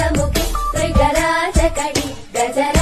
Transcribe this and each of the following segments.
गजमुखि त्रिगराजकटि गजरा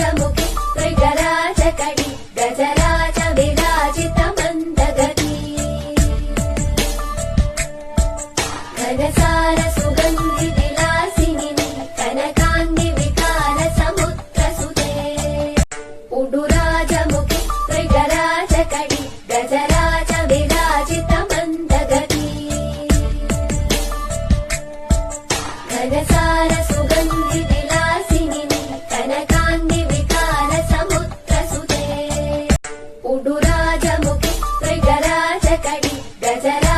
ఉడురాజముఖి త్రిగరాజ కడి గజరాజ విరాజిత మందగతి. ఘనసార సుగంధి విలాసిని కనకాంగి వికార సముద్ర సుతే ఉడురాజముఖి ఉడురాజముఖి త్రిగరాజ కడి గజరాజ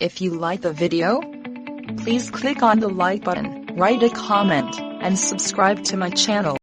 If you like the video, please click on the like button, write a comment, and subscribe to my channel.